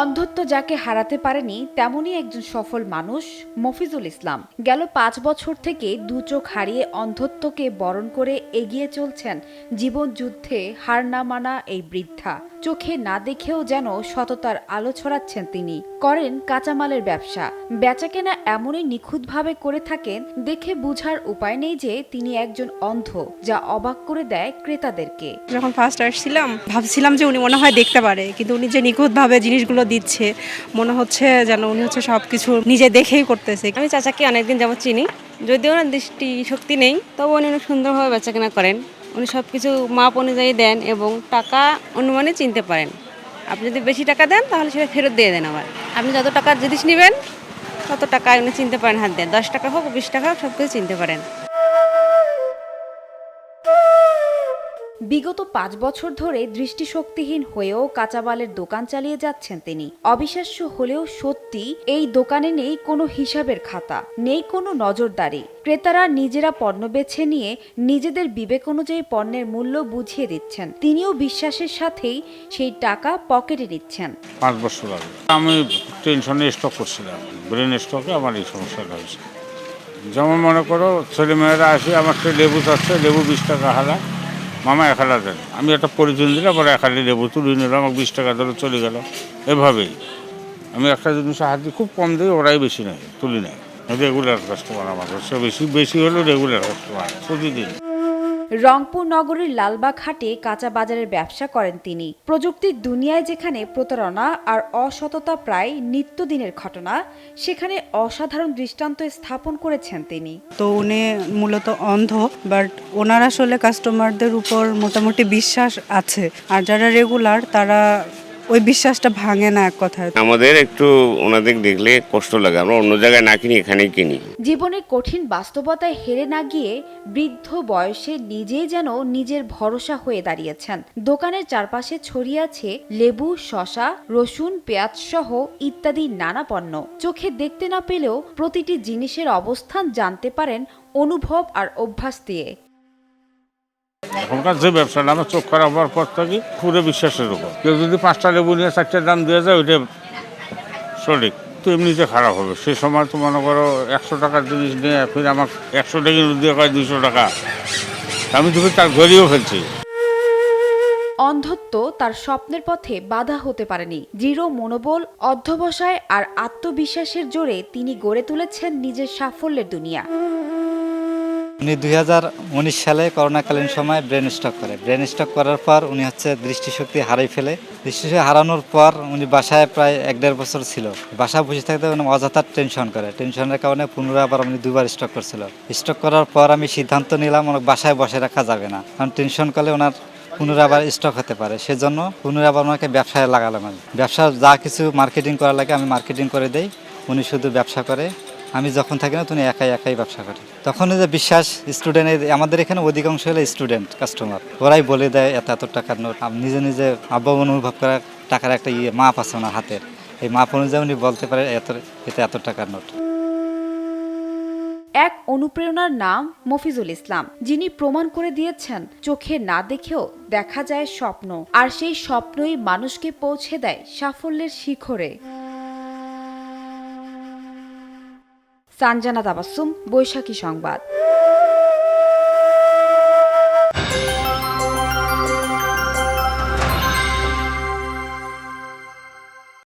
অন্ধত্ব যাকে হারাতে পারেনি, তেমনই একজন সফল মানুষ মফিজুল ইসলাম। গেল পাঁচ বছর থেকে দু চোখ হারিয়ে অন্ধত্বকে বরণ করে এগিয়ে চলছেন জীবন যুদ্ধে হার না মানা এই বৃদ্ধা। চোখে না দেখেও যেন সততার আলো ছড়াচ্ছেন তিনি। করেন কাঁচামালের ব্যবসা। বেচাকেনা এমনই নিখুঁতভাবে করে থাকেন, দেখে বুঝার উপায় নেই যে তিনি একজন অন্ধ, যা অবাক করে দেয় ক্রেতাদেরকে। যখন ফার্স্ট আসছিলাম, ভাবছিলাম যে উনি মনে হয় দেখতে পারে, কিন্তু উনি যে নিখুঁতভাবে জিনিসগুলো দিচ্ছে, মনে হচ্ছে যেন উনি হচ্ছে সব কিছু নিজে দেখেই করতেছে। আমি চাচাকে অনেকদিন যাবত চিনি, যদিও ওনার দৃষ্টি শক্তি নেই তবু উনি অনেক সুন্দরভাবে বেচাকেনা করেন। উনি সব কিছু মাপ অনুযায়ী দেন এবং টাকা অনুমানে চিনতে পারেন। আপনি যদি বেশি টাকা দেন, তাহলে সেটা ফেরত দিয়ে দেন আবার। আপনি যত টাকার জিনিস নেবেন, তত টাকা আপনি চিনতে পারেন হাত দেন দশ টাকা হোক, বিশ টাকা হোক, সব কিছু চিনতে পারেন। বিগত পাঁচ বছর ধরে দৃষ্টিশক্তিহীন হয়েও কাঁচাবালের দোকান চালিয়ে যাচ্ছেন তিনি। অবিশ্বাস্য হলেও সত্যি এই দোকানে নেই কোনো হিসাবের খাতা, নেই কোনো নজরদারি। ক্রেতারা নিজেরা পণ্য বেছে নিয়ে নিজেদের বিবেক অনুযায়ী পণ্যের মূল্য বুঝিয়ে দিচ্ছেন। তিনিও বিশ্বাসের সাথেই সেই টাকা পকেটে নিচ্ছেন। পাঁচ বছর আগে। আমি টেনশনে স্টক করছিলাম। ব্রেন স্টকে আমার এই সমস্যাটা হয়েছে। যেমন মনে করো, ছেলেমেয়েরা আসে, আমার লেবু চাচ্ছে, লেবু বিশ টাকা হালা মামা এক হালা দেন। আমি একটা পরিচয় দিলাম পরে এক হালি লেবু তুলে নিলাম, আমাকে বিশ টাকা ধরে চলে গেল। এভাবেই। আমি একটা জিনিস হাত খুব কম দিই, ওরাই বেশি নেয়, তুলি নেয়। রেগুলার কাস্টমার আমার সে বেশি বেশি হলেও রেগুলার কাস্টমার প্রতিদিন। রংপুর নগরীর লালবাগ হাটে কাঁচা বাজারের ব্যবসা করেন তিনি। প্রযুক্তির দুনিয়ায় যেখানে প্রতারণা আর অসততা প্রায় নিত্যদিনের ঘটনা, সেখানে অসাধারণ দৃষ্টান্ত স্থাপন করেছেন তিনি। তো উনি মূলত অন্ধ বাট ওনার আসলে কাস্টমারদের উপর মোটামুটি বিশ্বাস আছে। আর যারা রেগুলার তারা ওই বিশ্বাসটা ভাঙে না এক কথায়। আমাদের একটু ওনাদের দেখলে কষ্ট লাগে আমরা অন্য জায়গায় না কিনি এখানেই কিনি। জীবনের কঠিন বাস্তবতায় হেরে না গিয়ে বৃদ্ধ বয়সে নিজেই যেন নিজের ভরসা হয়ে দাঁড়িয়েছেন। দোকানের চারপাশে ছড়িয়ে আছে লেবু শশা রসুন পেঁয়াজ সহ ইত্যাদি নানা পণ্য। চোখে দেখতে না পেলেও প্রতিটি জিনিসের অবস্থান জানতে পারেন অনুভব আর অভ্যাস দিয়ে। এখনকার যে ব্যবসাটা, আমার চোখ খারাপ হওয়ার পর থেকে পুরো বিশ্বাসের উপর। কেউ যদি পাঁচটা লেবু নিয়ে চারটে দাম দিয়ে যায়, ওইটা সঠিক। তো এমনিতে খারাপ হবে, সে সময় তো মনে করো একশো টাকার জিনিস নিয়ে ফির আমার একশো টাকা দিয়ে কয় দুশো টাকা। আমি তুমি তার ধরিয়েও ফেলছি। অন্ধত্ব তার স্বপ্নের পথে বাধা হতে পারেনি। দৃঢ় মনোবল, অধ্যবসায় আর আত্মবিশ্বাসের জোরে তিনি গড়ে তুলেছেন নিজের সাফল্যের দুনিয়া। উনি দুই হাজার উনিশ সালে করোনাকালীন সময় ব্রেন স্ট্রোক করে। ব্রেন স্ট্রোক করার পর উনি হচ্ছে দৃষ্টিশক্তি হারাই ফেলে। দৃষ্টিশক্তি হারানোর পর উনি বাসায় প্রায় এক দেড় বছর ছিল। বাসায় বসে থাকতে উনি অযথা টেনশন করে। টেনশনের কারণে পুনরায় আবার উনি দুবার স্ট্রোক করছিল। স্ট্রোক করার পর আমি সিদ্ধান্ত নিলাম ওনার বাসায় বসে রাখা যাবে না। কারণ টেনশন করলে ওনার পুনরায় আবার স্টক হতে পারে। সেজন্য পুনরায় আবার ওনাকে ব্যবসায় লাগালাম আমি। ব্যবসা যা কিছু মার্কেটিং করা লাগে আমি মার্কেটিং করে দেই। উনি শুধু ব্যবসা করে। আমি যখন থাকি না তুমি একাই একাই ব্যবসা করি। তখন যে বিশ্বাস স্টুডেন্ট আমাদের এখানে অধিকাংশ হলো স্টুডেন্ট কাস্টমার ওরাই বলে দেয়, এত এত টাকার নোট। নিজে নিজে আব্বা অনুভব করা, টাকার একটা ইয়ে মাপ আছে ওনার হাতের। এই মাপ অনুযায়ী উনি বলতে পারে, এত এটা এত টাকার নোট। এক অনুপ্রেরণার নাম মফিজুল ইসলাম, যিনি প্রমাণ করে দিয়েছেন, চোখে না দেখেও দেখা যায় স্বপ্ন, আর সেই স্বপ্নই মানুষকে পৌঁছে দেয় সাফল্যের শিখরে। সানজানা তাবাসুম বৈশাখী সংবাদ।